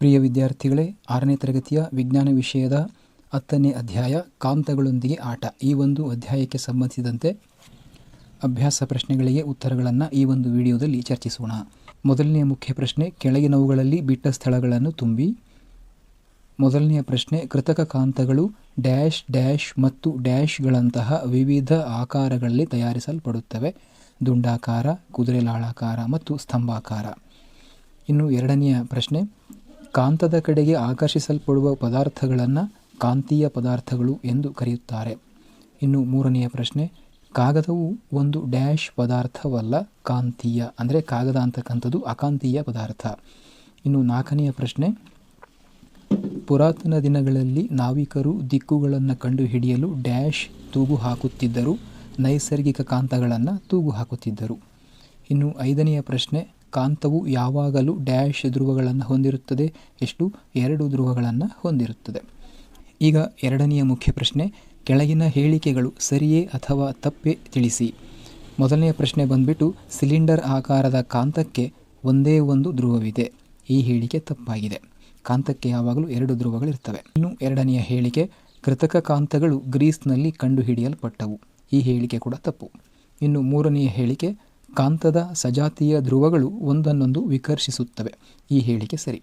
ಪ್ರಿಯ ವಿದ್ಯಾರ್ಥಿಗಳೇ, ಆರನೇ ತರಗತಿಯ ವಿಜ್ಞಾನ ವಿಷಯದ ಹತ್ತನೇ ಅಧ್ಯಾಯ ಕಾಂತಗಳೊಂದಿಗೆ ಆಟ. ಈ ಒಂದು ಅಧ್ಯಾಯಕ್ಕೆ ಸಂಬಂಧಿಸಿದಂತೆ ಅಭ್ಯಾಸ ಪ್ರಶ್ನೆಗಳಿಗೆ ಉತ್ತರಗಳನ್ನು ಈ ಒಂದು ವಿಡಿಯೋದಲ್ಲಿ ಚರ್ಚಿಸೋಣ. ಮೊದಲನೆಯ ಮುಖ್ಯ ಪ್ರಶ್ನೆ, ಕೆಳಗಿನವುಗಳಲ್ಲಿ ಬಿಟ್ಟ ಸ್ಥಳಗಳನ್ನು ತುಂಬಿ. ಮೊದಲನೆಯ ಪ್ರಶ್ನೆ, ಕೃತಕ ಕಾಂತಗಳು ಡ್ಯಾಶ್ ಡ್ಯಾಶ್ ಮತ್ತು ಡ್ಯಾಶ್ಗಳಂತಹ ವಿವಿಧ ಆಕಾರಗಳಲ್ಲಿ ತಯಾರಿಸಲ್ಪಡುತ್ತವೆ. ದುಂಡಾಕಾರ, ಕುದುರೆಲಾಳಾಕಾರ ಮತ್ತು ಸ್ತಂಭಾಕಾರ. ಇನ್ನು ಎರಡನೆಯ ಪ್ರಶ್ನೆ ಕಾಂತದ ಕಡೆಗೆ ಆಕರ್ಷಿಸಲ್ಪಡುವ ಪದಾರ್ಥಗಳನ್ನು ಕಾಂತೀಯ ಪದಾರ್ಥಗಳು ಎಂದು ಕರೆಯುತ್ತಾರೆ. ಇನ್ನು ಮೂರನೆಯ ಪ್ರಶ್ನೆ, ಕಾಗದವು ಒಂದು ಡ್ಯಾಶ್ ಪದಾರ್ಥವಲ್ಲ, ಕಾಂತೀಯ, ಅಂದರೆ ಕಾಗದ ಅಂತಕ್ಕಂಥದ್ದು ಅಕಾಂತೀಯ ಪದಾರ್ಥ. ಇನ್ನು ನಾಲ್ಕನೆಯ ಪ್ರಶ್ನೆ, ಪುರಾತನ ದಿನಗಳಲ್ಲಿ ನಾವಿಕರು ದಿಕ್ಕುಗಳನ್ನು ಕಂಡುಹಿಡಿಯಲು ಡ್ಯಾಶ್ ತೂಗು ಹಾಕುತ್ತಿದ್ದರು ನೈಸರ್ಗಿಕ ಕಾಂತಗಳನ್ನು ತೂಗು ಹಾಕುತ್ತಿದ್ದರು. ಇನ್ನು ಐದನೆಯ ಪ್ರಶ್ನೆ ಕಾಂತವು ಯಾವಾಗಲೂ ಡ್ಯಾಶ್ ಧ್ರುವಗಳನ್ನು ಹೊಂದಿರುತ್ತದೆ. ಎಷ್ಟು? ಎರಡು ಧ್ರುವಗಳನ್ನು ಹೊಂದಿರುತ್ತದೆ. ಈಗ ಎರಡನೆಯ ಮುಖ್ಯ ಪ್ರಶ್ನೆ, ಕೆಳಗಿನ ಹೇಳಿಕೆಗಳು ಸರಿಯೇ ಅಥವಾ ತಪ್ಪೇ ತಿಳಿಸಿ? ಮೊದಲನೆಯ ಪ್ರಶ್ನೆ ಬಂದ್ಬಿಟ್ಟು, ಸಿಲಿಂಡರ್ ಆಕಾರದ ಕಾಂತಕ್ಕೆ ಒಂದೇ ಒಂದು ಧ್ರುವವಿದೆ. ಈ ಹೇಳಿಕೆ ತಪ್ಪಾಗಿದೆ. ಕಾಂತಕ್ಕೆ ಯಾವಾಗಲೂ ಎರಡು ಧ್ರುವಗಳಿರ್ತವೆ. ಇನ್ನು ಎರಡನೆಯ ಹೇಳಿಕೆ, ಕೃತಕ ಕಾಂತಗಳು ಗ್ರೀಸ್ನಲ್ಲಿ ಕಂಡುಹಿಡಿಯಲ್ಪಟ್ಟವು. ಈ ಹೇಳಿಕೆ ಕೂಡ ತಪ್ಪು. ಇನ್ನು ಮೂರನೆಯ ಹೇಳಿಕೆ ಕಾಂತದ ಸಜಾತಿಯ ಧ್ರುವಗಳು ಒಂದನ್ನೊಂದು ವಿಕರ್ಷಿಸುತ್ತವೆ. ಈ ಹೇಳಿಕೆ ಸರಿ.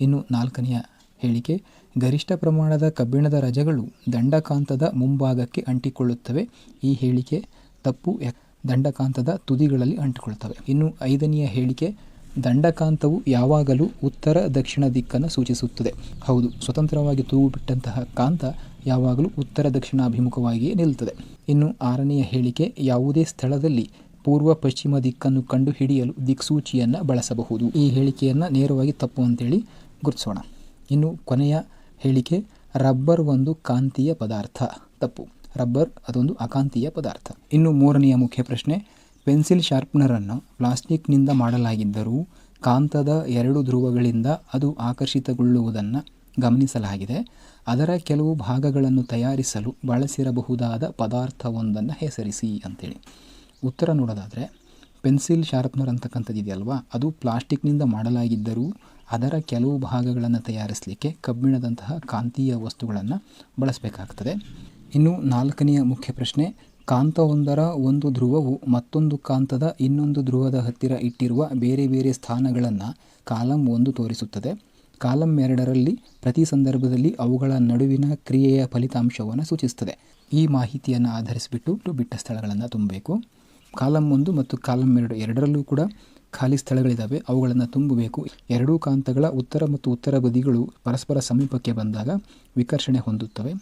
ಇನ್ನು ನಾಲ್ಕನೆಯ ಹೇಳಿಕೆ, ಗರಿಷ್ಠ ಪ್ರಮಾಣದ ಕಬ್ಬಿಣದ ರಜಗಳು ದಂಡಕಾಂತದ ಮುಂಭಾಗಕ್ಕೆ ಅಂಟಿಕೊಳ್ಳುತ್ತವೆ. ಈ ಹೇಳಿಕೆ ತಪ್ಪು ದಂಡಕಾಂತದ ತುದಿಗಳಲ್ಲಿ ಅಂಟಿಕೊಳ್ಳುತ್ತವೆ. ಇನ್ನು ಐದನೆಯ ಹೇಳಿಕೆ, ದಂಡಕಾಂತವು ಯಾವಾಗಲೂ ಉತ್ತರ ದಕ್ಷಿಣ ದಿಕ್ಕನ್ನು ಸೂಚಿಸುತ್ತದೆ. ಹೌದು, ಸ್ವತಂತ್ರವಾಗಿ ತೂಗು ಬಿಟ್ಟಂತಹ ಕಾಂತ ಯಾವಾಗಲೂ ಉತ್ತರ ದಕ್ಷಿಣಾಭಿಮುಖವಾಗಿಯೇ ನಿಲ್ಲುತ್ತದೆ. ಇನ್ನು ಆರನೆಯ ಹೇಳಿಕೆ, ಯಾವುದೇ ಸ್ಥಳದಲ್ಲಿ ಪೂರ್ವ ಪಶ್ಚಿಮ ದಿಕ್ಕನ್ನು ಕಂಡುಹಿಡಿಯಲು ದಿಕ್ಸೂಚಿಯನ್ನು ಬಳಸಬಹುದು. ಈ ಹೇಳಿಕೆಯನ್ನು ನೇರವಾಗಿ ತಪ್ಪು ಅಂತೇಳಿ ಗುರುತಿಸೋಣ. ಇನ್ನು ಕೊನೆಯ ಹೇಳಿಕೆ, ರಬ್ಬರ್ ಒಂದು ಕಾಂತೀಯ ಪದಾರ್ಥ. ತಪ್ಪು. ರಬ್ಬರ್ ಅದೊಂದು ಅಕಾಂತೀಯ ಪದಾರ್ಥ. ಇನ್ನು ಮೂರನೆಯ ಮುಖ್ಯ ಪ್ರಶ್ನೆ, ಪೆನ್ಸಿಲ್ ಶಾರ್ಪ್ನರನ್ನು ಪ್ಲಾಸ್ಟಿಕ್ನಿಂದ ಮಾಡಲಾಗಿದ್ದರೂ ಕಾಂತದ ಎರಡು ಧ್ರುವಗಳಿಂದ ಅದು ಆಕರ್ಷಿತಗೊಳ್ಳುವುದನ್ನು ಗಮನಿಸಲಾಗಿದೆ. ಅದರ ಕೆಲವು ಭಾಗಗಳನ್ನು ತಯಾರಿಸಲು ಬಳಸಿರಬಹುದಾದ ಪದಾರ್ಥವೊಂದನ್ನು ಹೆಸರಿಸಿ ಅಂತೇಳಿ. ಉತ್ತರ ನೋಡೋದಾದರೆ ಪೆನ್ಸಿಲ್ ಶಾರ್ಪ್ನರ್ ಅಂತಕ್ಕಂಥದ್ದು ಇದೆಯಲ್ವಾ? ಅದು ಪ್ಲಾಸ್ಟಿಕ್ನಿಂದ ಮಾಡಲಾಗಿದ್ದರೂ ಅದರ ಕೆಲವು ಭಾಗಗಳನ್ನು ತಯಾರಿಸಲಿಕ್ಕೆ ಕಬ್ಬಿಣದಂತಹ ಕಾಂತೀಯ ವಸ್ತುಗಳನ್ನು ಬಳಸಬೇಕಾಗ್ತದೆ. ಇನ್ನು ನಾಲ್ಕನೆಯ ಮುಖ್ಯ ಪ್ರಶ್ನೆ, ಕಾಂತವೊಂದರ ಒಂದು ಧ್ರುವವು ಮತ್ತೊಂದು ಕಾಂತದ ಇನ್ನೊಂದು ಧ್ರುವದ ಹತ್ತಿರ ಇಟ್ಟಿರುವ ಬೇರೆ ಬೇರೆ ಸ್ಥಾನಗಳನ್ನು ಕಾಲಮ್ ಒಂದು ತೋರಿಸುತ್ತದೆ. ಕಾಲಮ್ ಎರಡರಲ್ಲಿ ಪ್ರತಿ ಸಂದರ್ಭದಲ್ಲಿ ಅವುಗಳ ನಡುವಿನ ಕ್ರಿಯೆಯ ಫಲಿತಾಂಶವನ್ನು ಸೂಚಿಸುತ್ತದೆ. ಈ ಮಾಹಿತಿಯನ್ನು ಆಧರಿಸಿಬಿಟ್ಟು ಬಿಟ್ಟ ಸ್ಥಳಗಳನ್ನು ತುಂಬಬೇಕು. ಕಾಲಮ್ ಒಂದು ಮತ್ತು ಕಾಲಮ್ ಎರಡು, ಎರಡರಲ್ಲೂ ಕೂಡ ಖಾಲಿ ಸ್ಥಳಗಳಿದ್ದಾವೆ ಅವುಗಳನ್ನು ತುಂಬಬೇಕು. ಎರಡೂ ಕಾಂತಗಳ ಉತ್ತರ ಮತ್ತು ಉತ್ತರ ಬದಿಗಳು ಪರಸ್ಪರ ಸಮೀಪಕ್ಕೆ ಬಂದಾಗ ವಿಕರ್ಷಣೆ ಹೊಂದುತ್ತವೆ.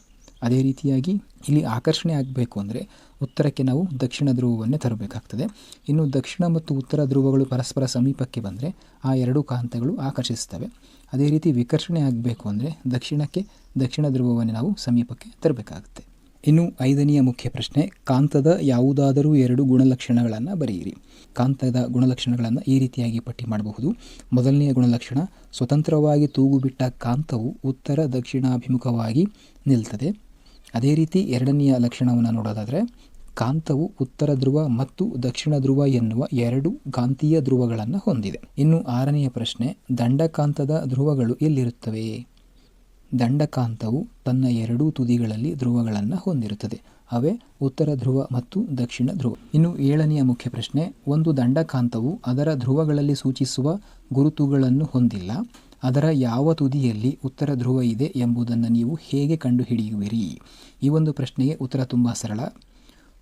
ಅದೇ ರೀತಿಯಾಗಿ ಇಲ್ಲಿ ಆಕರ್ಷಣೆ ಆಗಬೇಕು ಅಂದರೆ ಉತ್ತರಕ್ಕೆ ನಾವು ದಕ್ಷಿಣ ಧ್ರುವವನ್ನೇ ತರಬೇಕಾಗ್ತದೆ. ಇನ್ನು ದಕ್ಷಿಣ ಮತ್ತು ಉತ್ತರ ಧ್ರುವಗಳು ಪರಸ್ಪರ ಸಮೀಪಕ್ಕೆ ಬಂದರೆ ಆ ಎರಡೂ ಕಾಂತಗಳು ಆಕರ್ಷಿಸ್ತವೆ ಅದೇ ರೀತಿ ವಿಕರ್ಷಣೆ ಆಗಬೇಕು ಅಂದರೆ ದಕ್ಷಿಣಕ್ಕೆ ದಕ್ಷಿಣ ಧ್ರುವವನ್ನೇ ನಾವು ಸಮೀಪಕ್ಕೆ ತರಬೇಕಾಗುತ್ತೆ. ಇನ್ನು ಐದನೆಯ ಮುಖ್ಯ ಪ್ರಶ್ನೆ, ಕಾಂತದ ಯಾವುದಾದರೂ ಎರಡು ಗುಣಲಕ್ಷಣಗಳನ್ನು ಬರೆಯಿರಿ. ಕಾಂತದ ಗುಣಲಕ್ಷಣಗಳನ್ನು ಈ ರೀತಿಯಾಗಿ ಪಟ್ಟಿ ಮಾಡಬಹುದು. ಮೊದಲನೆಯ ಗುಣಲಕ್ಷಣ, ಸ್ವತಂತ್ರವಾಗಿ ತೂಗುಬಿಟ್ಟ ಕಾಂತವು ಉತ್ತರ ದಕ್ಷಿಣಾಭಿಮುಖವಾಗಿ ನಿಲ್ತದೆ. ಅದೇ ರೀತಿ ಎರಡನೆಯ ಲಕ್ಷಣವನ್ನು ನೋಡೋದಾದರೆ, ಕಾಂತವು ಉತ್ತರ ಧ್ರುವ ಮತ್ತು ದಕ್ಷಿಣ ಧ್ರುವ ಎನ್ನುವ ಎರಡು ಕಾಂತೀಯ ಧ್ರುವಗಳನ್ನು ಹೊಂದಿದೆ. ಇನ್ನು ಆರನೆಯ ಪ್ರಶ್ನೆ, ದಂಡಕಾಂತದ ಧ್ರುವಗಳು ಎಲ್ಲಿರುತ್ತವೆ? ದಂಡಕಾಂತವು ತನ್ನ ಎರಡೂ ತುದಿಗಳಲ್ಲಿ ಧ್ರುವಗಳನ್ನು ಹೊಂದಿರುತ್ತದೆ. ಅವೇ ಉತ್ತರ ಧ್ರುವ ಮತ್ತು ದಕ್ಷಿಣ ಧ್ರುವ. ಇನ್ನು ಏಳನೆಯ ಮುಖ್ಯ ಪ್ರಶ್ನೆ, ಒಂದು ದಂಡಕಾಂತವು ಅದರ ಧ್ರುವಗಳಲ್ಲಿ ಸೂಚಿಸುವ ಗುರುತುಗಳನ್ನು ಹೊಂದಿಲ್ಲ. ಅದರ ಯಾವ ತುದಿಯಲ್ಲಿ ಉತ್ತರ ಧ್ರುವ ಇದೆ ಎಂಬುದನ್ನು ನೀವು ಹೇಗೆ ಕಂಡುಹಿಡಿಯುವಿರಿ? ಈ ಒಂದು ಪ್ರಶ್ನೆಗೆ ಉತ್ತರ ತುಂಬ ಸರಳ.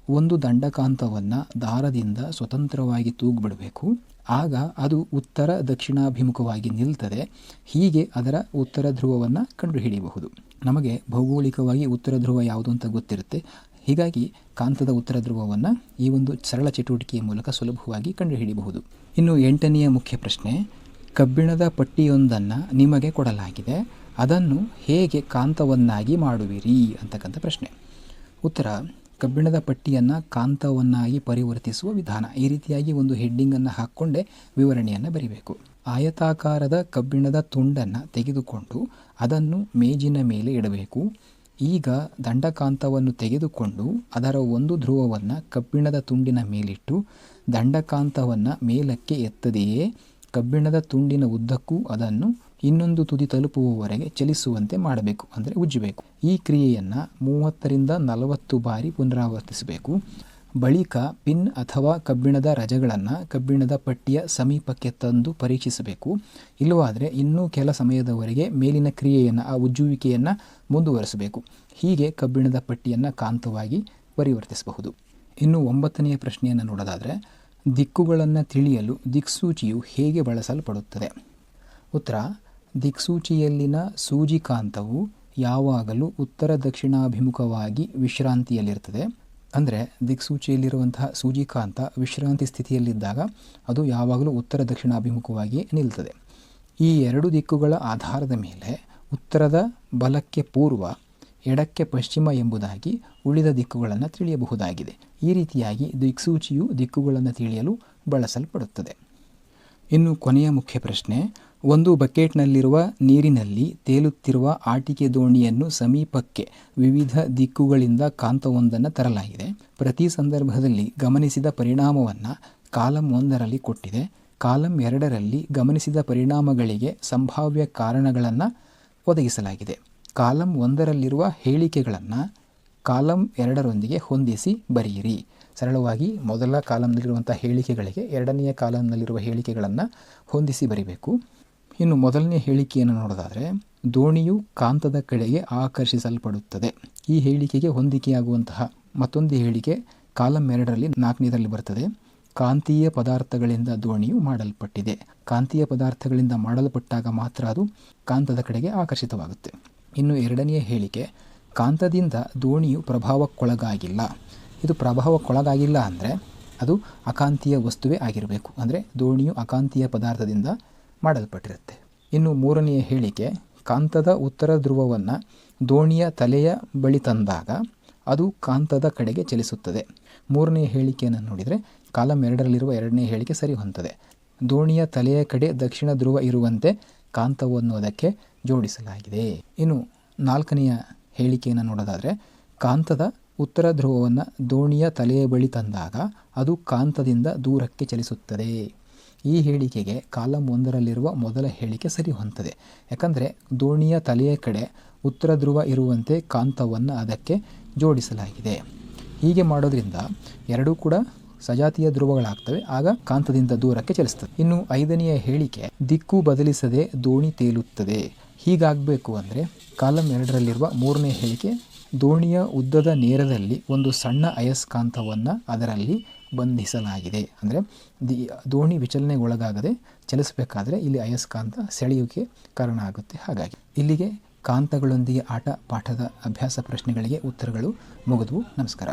ಒಂದು ದಂಡಕಾಂತವನ್ನು ದಾರದಿಂದ ಸ್ವತಂತ್ರವಾಗಿ ತೂಗ್ಬಿಡಬೇಕು. ಆಗ ಅದು ಉತ್ತರ ದಕ್ಷಿಣಾಭಿಮುಖವಾಗಿ ನಿಲ್ತದೆ. ಹೀಗೆ ಅದರ ಉತ್ತರ ಧ್ರುವವನ್ನು ಕಂಡುಹಿಡಿಯಬಹುದು. ನಮಗೆ ಭೌಗೋಳಿಕವಾಗಿ ಉತ್ತರ ಧ್ರುವ ಯಾವುದು ಅಂತ ಗೊತ್ತಿರುತ್ತೆ. ಹೀಗಾಗಿ ಕಾಂತದ ಉತ್ತರ ಧ್ರುವವನ್ನು ಈ ಒಂದು ಸರಳ ಚಟುವಟಿಕೆಯ ಮೂಲಕ ಸುಲಭವಾಗಿ ಕಂಡುಹಿಡಿಯಬಹುದು. ಇನ್ನು ಎಂಟನೆಯ ಮುಖ್ಯ ಪ್ರಶ್ನೆ, ಕಬ್ಬಿಣದ ಪಟ್ಟಿಯೊಂದನ್ನು ನಿಮಗೆ ಕೊಡಲಾಗಿದೆ. ಅದನ್ನು ಹೇಗೆ ಕಾಂತವನ್ನಾಗಿ ಮಾಡುವಿರಿ? ಅಂತಕ್ಕಂಥ ಪ್ರಶ್ನೆ. ಉತ್ತರ ಕಬ್ಬಿಣದ ಪಟ್ಟಿಯನ್ನು ಕಾಂತವನ್ನಾಗಿ ಪರಿವರ್ತಿಸುವ ವಿಧಾನ. ಈ ರೀತಿಯಾಗಿ ಒಂದು ಹೆಡ್ಡಿಂಗನ್ನು ಹಾಕ್ಕೊಂಡೇ ವಿವರಣೆಯನ್ನು ಬರೀಬೇಕು. ಆಯತಾಕಾರದ ಕಬ್ಬಿಣದ ತುಂಡನ್ನು ತೆಗೆದುಕೊಂಡು ಅದನ್ನು ಮೇಜಿನ ಮೇಲೆ ಇಡಬೇಕು. ಈಗ ದಂಡಕಾಂತವನ್ನು ತೆಗೆದುಕೊಂಡು ಅದರ ಒಂದು ಧ್ರುವವನ್ನು ಕಬ್ಬಿಣದ ತುಂಡಿನ ಮೇಲಿಟ್ಟು ದಂಡಕಾಂತವನ್ನು ಮೇಲಕ್ಕೆ ಎತ್ತದೆಯೇ ಕಬ್ಬಿಣದ ತುಂಡಿನ ಉದ್ದಕ್ಕೂ ಅದನ್ನು ಇನ್ನೊಂದು ತುದಿ ತಲುಪುವವರೆಗೆ ಚಲಿಸುವಂತೆ ಮಾಡಬೇಕು, ಅಂದರೆ ಉಜ್ಜಬೇಕು. ಈ ಕ್ರಿಯೆಯನ್ನು ಮೂವತ್ತರಿಂದ ನಲವತ್ತು ಬಾರಿ ಪುನರಾವರ್ತಿಸಬೇಕು. ಬಳಿಕ ಪಿನ್ ಅಥವಾ ಕಬ್ಬಿಣದ ರಜಗಳನ್ನು ಕಬ್ಬಿಣದ ಪಟ್ಟಿಯ ಸಮೀಪಕ್ಕೆ ತಂದು ಪರೀಕ್ಷಿಸಬೇಕು. ಇಲ್ಲವಾದರೆ ಇನ್ನೂ ಕೆಲ ಸಮಯದವರೆಗೆ ಮೇಲಿನ ಕ್ರಿಯೆಯನ್ನು, ಆ ಉಜ್ಜುವಿಕೆಯನ್ನು ಮುಂದುವರಿಸಬೇಕು. ಹೀಗೆ ಕಬ್ಬಿಣದ ಪಟ್ಟಿಯನ್ನು ಕಾಂತವಾಗಿ ಪರಿವರ್ತಿಸಬಹುದು. ಇನ್ನು ಒಂಬತ್ತನೆಯ ಪ್ರಶ್ನೆಯನ್ನು ನೋಡೋದಾದರೆ, ದಿಕ್ಕುಗಳನ್ನು ತಿಳಿಯಲು ದಿಕ್ಸೂಚಿಯು ಹೇಗೆ ಬಳಸಲ್ಪಡುತ್ತದೆ? ಉತ್ತರ ದಿಕ್ಸೂಚಿಯಲ್ಲಿನ ಸೂಜಿಕಾಂತವು ಯಾವಾಗಲೂ ಉತ್ತರ ದಕ್ಷಿಣಾಭಿಮುಖವಾಗಿ ವಿಶ್ರಾಂತಿಯಲ್ಲಿರ್ತದೆ ಅಂದರೆ ದಿಕ್ಸೂಚಿಯಲ್ಲಿರುವಂತಹ ಸೂಜಿಕಾಂತ ವಿಶ್ರಾಂತಿ ಸ್ಥಿತಿಯಲ್ಲಿದ್ದಾಗ ಅದು ಯಾವಾಗಲೂ ಉತ್ತರ ದಕ್ಷಿಣಾಭಿಮುಖವಾಗಿ ನಿಲ್ತದೆ. ಈ ಎರಡು ದಿಕ್ಕುಗಳ ಆಧಾರದ ಮೇಲೆ ಉತ್ತರದ ಬಲಕ್ಕೆ ಪೂರ್ವ, ಎಡಕ್ಕೆ ಪಶ್ಚಿಮ ಎಂಬುದಾಗಿ ಉಳಿದ ದಿಕ್ಕುಗಳನ್ನು ತಿಳಿಯಬಹುದಾಗಿದೆ. ಈ ರೀತಿಯಾಗಿ ದಿಕ್ಸೂಚಿಯು ದಿಕ್ಕುಗಳನ್ನು ತಿಳಿಯಲು ಬಳಸಲ್ಪಡುತ್ತದೆ. ಇನ್ನು ಕೊನೆಯ ಮುಖ್ಯ ಪ್ರಶ್ನೆ ಒಂದು ಬಕೆಟ್ನಲ್ಲಿರುವ ನೀರಿನಲ್ಲಿ ತೇಲುತ್ತಿರುವ ಆಟಿಕೆ ದೋಣಿಯನ್ನು ಸಮೀಪಕ್ಕೆ ವಿವಿಧ ದಿಕ್ಕುಗಳಿಂದ ಕಾಂತವೊಂದನ್ನು ತರಲಾಗಿದೆ. ಪ್ರತಿ ಸಂದರ್ಭದಲ್ಲಿ ಗಮನಿಸಿದ ಪರಿಣಾಮವನ್ನು ಕಾಲಂ ಒಂದರಲ್ಲಿ ಕೊಟ್ಟಿದೆ. ಕಾಲಂ ಎರಡರಲ್ಲಿ ಗಮನಿಸಿದ ಪರಿಣಾಮಗಳಿಗೆ ಸಂಭಾವ್ಯ ಕಾರಣಗಳನ್ನು ಒದಗಿಸಲಾಗಿದೆ. ಕಾಲಂ ಒಂದರಲ್ಲಿರುವ ಹೇಳಿಕೆಗಳನ್ನು ಕಾಲಂ ಎರಡರೊಂದಿಗೆ ಹೊಂದಿಸಿ ಬರೆಯಿರಿ. ಸರಳವಾಗಿ ಮೊದಲ ಕಾಲಂನಲ್ಲಿರುವಂಥ ಹೇಳಿಕೆಗಳಿಗೆ ಎರಡನೆಯ ಕಾಲಂನಲ್ಲಿರುವ ಹೇಳಿಕೆಗಳನ್ನು ಹೊಂದಿಸಿ ಬರಿಬೇಕು. ಇನ್ನು ಮೊದಲನೇ ಹೇಳಿಕೆಯನ್ನು ನೋಡೋದಾದರೆ, ದೋಣಿಯು ಕಾಂತದ ಕಡೆಗೆ ಆಕರ್ಷಿಸಲ್ಪಡುತ್ತದೆ. ಈ ಹೇಳಿಕೆಗೆ ಹೊಂದಿಕೆಯಾಗುವಂತಹ ಮತ್ತೊಂದು ಹೇಳಿಕೆ ಕಾಲಂ ಎರಡರಲ್ಲಿ ನಾಲ್ಕನೇದರಲ್ಲಿ ಬರ್ತದೆ. ಕಾಂತೀಯ ಪದಾರ್ಥಗಳಿಂದ ದೋಣಿಯು ಮಾಡಲ್ಪಟ್ಟಿದೆ. ಕಾಂತೀಯ ಪದಾರ್ಥಗಳಿಂದ ಮಾಡಲ್ಪಟ್ಟಾಗ ಮಾತ್ರ ಅದು ಕಾಂತದ ಕಡೆಗೆ ಆಕರ್ಷಿತವಾಗುತ್ತೆ. ಇನ್ನು ಎರಡನೆಯ ಹೇಳಿಕೆ, ಕಾಂತದಿಂದ ದೋಣಿಯು ಪ್ರಭಾವಕ್ಕೊಳಗಾಗಿಲ್ಲ. ಇದು ಪ್ರಭಾವಕ್ಕೊಳಗಾಗಿಲ್ಲ ಅಂದರೆ ಅದು ಅಕಾಂತೀಯ ವಸ್ತುವೇ ಆಗಿರಬೇಕು. ಅಂದರೆ ದೋಣಿಯು ಅಕಾಂತೀಯ ಪದಾರ್ಥದಿಂದ ಮಾಡಲ್ಪಟ್ಟಿರುತ್ತೆ. ಇನ್ನು ಮೂರನೆಯ ಹೇಳಿಕೆ, ಕಾಂತದ ಉತ್ತರ ಧ್ರುವವನ್ನು ದೋಣಿಯ ತಲೆಯ ಬಳಿ ತಂದಾಗ ಅದು ಕಾಂತದ ಕಡೆಗೆ ಚಲಿಸುತ್ತದೆ. ಮೂರನೆಯ ಹೇಳಿಕೆಯನ್ನು ನೋಡಿದರೆ ಕಾಲಂ ಎರಡರಲ್ಲಿರುವ ಎರಡನೇ ಹೇಳಿಕೆ ಸರಿ ಹೊಂದುತ್ತದೆ ದೋಣಿಯ ತಲೆಯ ಕಡೆ ದಕ್ಷಿಣ ಧ್ರುವ ಇರುವಂತೆ ಕಾಂತವನ್ನು ಅದಕ್ಕೆ ಜೋಡಿಸಲಾಗಿದೆ. ಇನ್ನು ನಾಲ್ಕನೆಯ ಹೇಳಿಕೆಯನ್ನು ನೋಡೋದಾದರೆ, ಕಾಂತದ ಉತ್ತರ ಧ್ರುವವನ್ನು ದೋಣಿಯ ತಲೆಯ ಬಳಿ ತಂದಾಗ ಅದು ಕಾಂತದಿಂದ ದೂರಕ್ಕೆ ಚಲಿಸುತ್ತದೆ. ಈ ಹೇಳಿಕೆಗೆ ಕಾಲಂ ಒಂದರಲ್ಲಿರುವ ಮೊದಲ ಹೇಳಿಕೆ ಸರಿ ಹೊಂತದೆ ಯಾಕಂದರೆ ದೋಣಿಯ ತಲೆಯ ಕಡೆ ಉತ್ತರ ಧ್ರುವ ಇರುವಂತೆ ಕಾಂತವನ್ನು ಅದಕ್ಕೆ ಜೋಡಿಸಲಾಗಿದೆ. ಹೀಗೆ ಮಾಡೋದ್ರಿಂದ ಎರಡೂ ಕೂಡ ಸಜಾತಿಯ ಧ್ರುವಗಳಾಗ್ತವೆ, ಆಗ ಕಾಂತದಿಂದ ದೂರಕ್ಕೆ ಚಲಿಸ್ತದೆ. ಇನ್ನು ಐದನೆಯ ಹೇಳಿಕೆ, ದಿಕ್ಕು ಬದಲಿಸದೆ ದೋಣಿ ತೇಲುತ್ತದೆ. ಹೀಗಾಗಬೇಕು ಅಂದರೆ ಕಾಲಂ ಎರಡರಲ್ಲಿರುವ ಮೂರನೇ ಹೇಳಿಕೆ ದೋಣಿಯ ಉದ್ದದ ನೇರದಲ್ಲಿ ಒಂದು ಸಣ್ಣ ಅಯಸ್ಕಾಂತವನ್ನು ಅದರಲ್ಲಿ ಬಂಧಿಸಲಾಗಿದೆ. ಅಂದರೆ ದಿ, ದೋಣಿ ವಿಚಲನೆಗೊಳಗಾಗದೆ ಚಲಿಸಬೇಕಾದ್ರೆ ಇಲ್ಲಿ ಅಯಸ್ಕಾಂತ ಸೆಳೆಯುವಿಕೆ ಕಾರಣ ಆಗುತ್ತೆ. ಹಾಗಾಗಿ ಇಲ್ಲಿಗೆ ಕಾಂತಗಳೊಂದಿಗೆ ಆಟ, ಪಾಠದ ಅಭ್ಯಾಸ ಪ್ರಶ್ನೆಗಳಿಗೆ ಉತ್ತರಗಳು ಮುಗಿದವು. ನಮಸ್ಕಾರ.